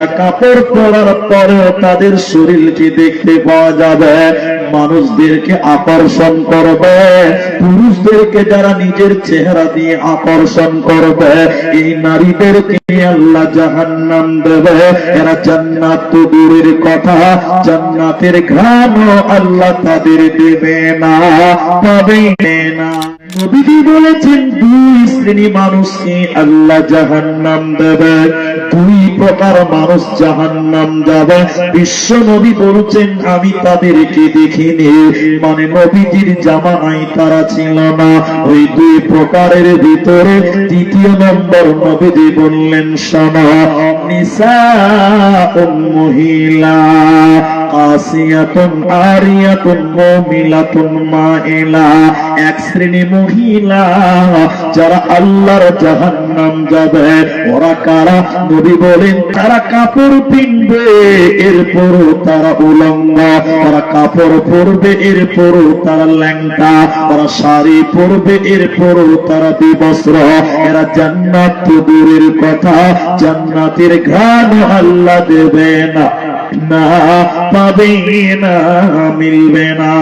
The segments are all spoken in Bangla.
কাপড় পরার পরে তাদের শরীরকে দেখতে পাওয়া যাবে। মানুষদেরকে আকর্ষণ করবে। পুরুষদেরকে যারা নিজের চেহারা দিয়ে আকর্ষণ করবে, এই নারীদেরকে আল্লাহ আল্লাহ তাদের দেবে বলেছেন, দুই প্রকার মানুষ যাবে। বিশ্ব নবী বলছেন, আমি তাদেরকে দেখিনি। মানে নবীজির জামানায় তারা ছিল না। ওই দুই প্রকারের ভিতরে তৃতীয় নম্বর নবীজি বললেন শোনা নিসা মহিলা। আসিয়াতুন আরিয়াতুন মুমিলাতুন মাইলা। এক শ্রেণি মহিলা যারা আল্লাহর জাহান্নাম যাবে, ওরা কারা? নবী বলেন, তারা কাপড় পিনবে, এরপরও তারা উলঙ্গ। তারা কাপড় পরবে, এরপরও তারা ল্যাংটা। তারা শাড়ি পরবে, এরপরও তারা বিবস্ত্র। এরা জান্নাত দূরের কথা, জান্নাতের ঘ্রাণ আল্লাহ দেবে না। না পাবে না, মিলবে না।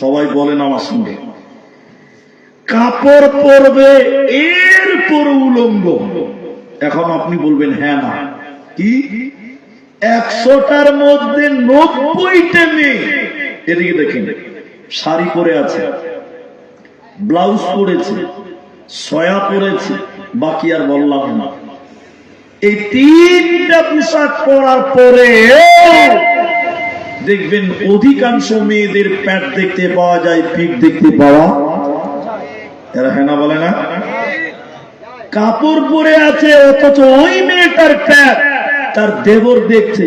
সবাই বলেন আমার সঙ্গে কাপড় পরবে এর পর উলঙ্গ। এখন আপনি বলবেন হ্যাঁ না। কি? একশোটার মধ্যে নব্বইটা মেয়ে। এদিকে দেখেন, শাড়ি পরে আছে, ব্লাউজ পরেছে, সয়া পরেছে, বাকি আর বললাম না। এই তিনটা পোশাক পরার পরে দেখবেন অধিকাংশ মেয়েদের প্যাট দেখতে পাওয়া যায়, পিঠ দেখতে পাওয়া। এরা হেনা বলে না? কাপড় পরে আছে, অথচ ওই মেয়েটার প্যাট তার দেবর দেখছে,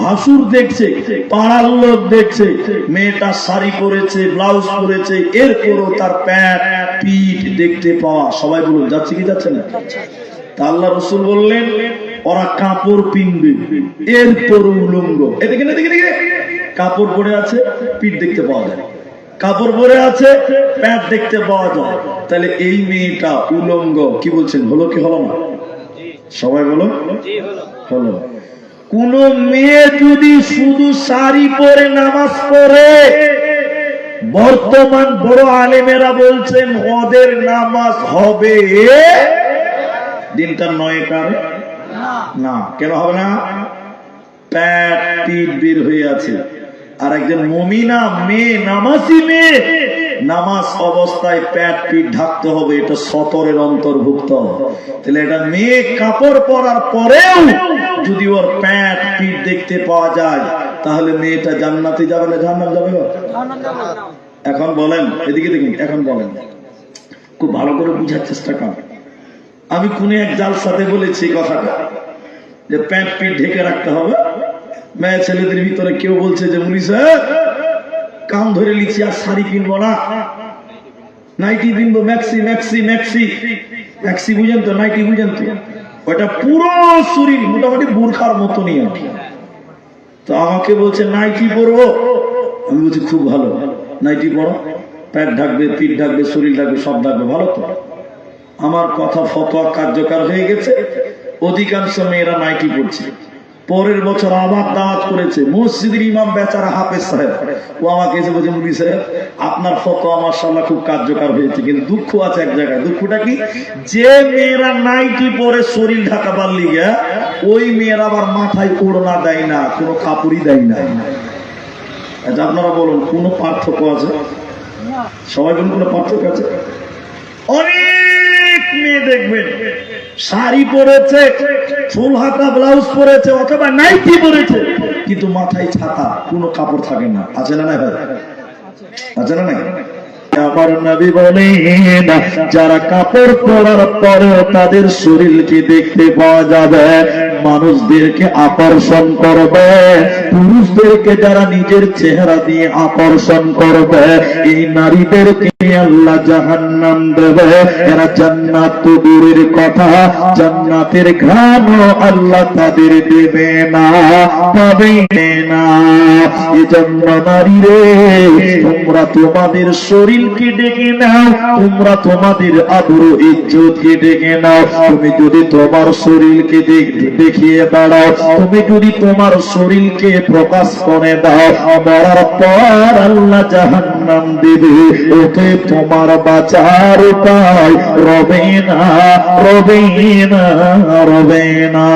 ভাসুর দেখছে, পাড়ার লোক দেখছে, মেয়েটা শাড়ি পরেছে, ব্লাউজ পরেছে, এরপরও তার প্যাট পিঠ দেখতে পাওয়া। সবাই বলুন, যাচ্ছে কি যাচ্ছে না? আল্লাহ রসুল বললেন ওরা কাপড় পিনবে এরপর উলঙ্গ। এদিকে এদিকে এদিকে। কাপড় পরে আছে পিঠ দেখতে পাওয়া যায়। কাপড় পরে আছে প্যান্ট দেখতে পাওয়া যায়। তাহলে এই মেয়েটা উলঙ্গ কি বলছেন হলো কি হলো না? সবাই বলো? হলো। কোন মেয়ে যদি শুধু শাড়ি পরে নামাজ পড়ে বর্তমান বড় আলেমেরা বলছেন ওদের নামাজ হবে দিনটা নয় কার না। কেন হবে না? প্যাট পিঠ বের হয়ে আছে। আর একজন মমিনা মেয়ে, নামাজি মেয়ে, নামাজ অবস্থায় প্যাট পিঠ ঢাকতে হবে, এটা সতরের অন্তর্ভুক্ত। তাহলে এটা মেয়ে কাপড় পরার পরেও যদি ওর প্যাট পিঠ দেখতে পাওয়া যায়, তাহলে মেয়েটা জান্নাতে যাবে না জান্নাত যাবে এখন বলেন, এদিকে দেখুন, এখন বলেন। খুব ভালো করে বুঝার চেষ্টা করেন। আমি কোন এক জালসাতে বলেছি কথাটা, যে প্যান্ট পিঠ ঢেকে রাখতে হবে। মেয়ে ছেলেদের ভিতরে কেউ বলছে যে, মুনি সাহেব কাম ধরে লিখছি, আর শাড়ি কিনবো না। নাইটি কিনবো ম্যাক্সি ম্যাক্সি ম্যাক্সি। ম্যাক্সি বুঝেন তো, নাইটি বুঝেন তো। ওটা পুরো শরীর, মোটামুটি বুর্খার মতো নিয়ে তো আমাকে বলছে, নাইটি পরবো আমি বলছি, খুব ভালো। নাইটি পরো। প্যাট ঢাকবে, পিঠ ঢাকবে, শরীর ঢাকবে, সব ঢাকবে, ভালো তো? আমার কথা ফতোয়া কার্যকর হয়ে গেছে। অধিকাংশ মেয়েরা নাইটি পড়ছে পরের বছর আবার দাওয়াত করেছে, মসজিদের ইমাম বেচারা হাফেজ সাহেব। ও আমাকে এসে বলছে মুদি সাহেব, আপনার ফতোয়া মার্শাল্লাহ খুব কার্যকর হয়েছে, কিন্তু দুঃখ আছে এক জায়গায়। দুঃখটা কি? যে মেয়েরা নাইটি পরে শরীর ঢাকা পারলি গিয়া ওই মেয়েরা আবার মাথায় ওড়না দেয় না, কোনো কাপড়ই দেয় না। আচ্ছা আপনারা বলুন, কোনো পার্থক্য আছে? সবাই বলুন কোনো পার্থক্য আছে? অনেক মেয়ে দেখবেন। শাড়ি পরেছে, ফুল হাতা, ব্লাউজ পরেছে, অথবা নাইটি পরেছে, কিন্তু মাথায় ছাতা, কোনো কাপড় থাকে না। আছে না ভাই? আছে না নাই? আমার নবী বলেন, যারা কাপড় পরার পরে তাদের শরীরকে দেখতে পাওয়া যাবে, মানুষদেরকে আকর্ষণ করবে, পুরুষদেরকে যারা নিজের চেহারা দিয়ে আকর্ষণ করবে, এই নারীদেরকে আল্লাহ জাহান্নাম দেবে? না রে, তোমরা তোমাদের শরীরকে ডেকে নাও, তোমরা তোমাদের আবরু ইজ্জতকে ডেকে নাও। তুমি যদি তোমার শরীরকে দেখিয়ে দাঁড়াও, তুমি যদি তোমার শরীরকে প্রকাশ করে দাও, মরার পর আল্লাহ জাহান্নাম দেবে। ওকে তোমার বাঁচার উপায় রবে না রবে না রবে না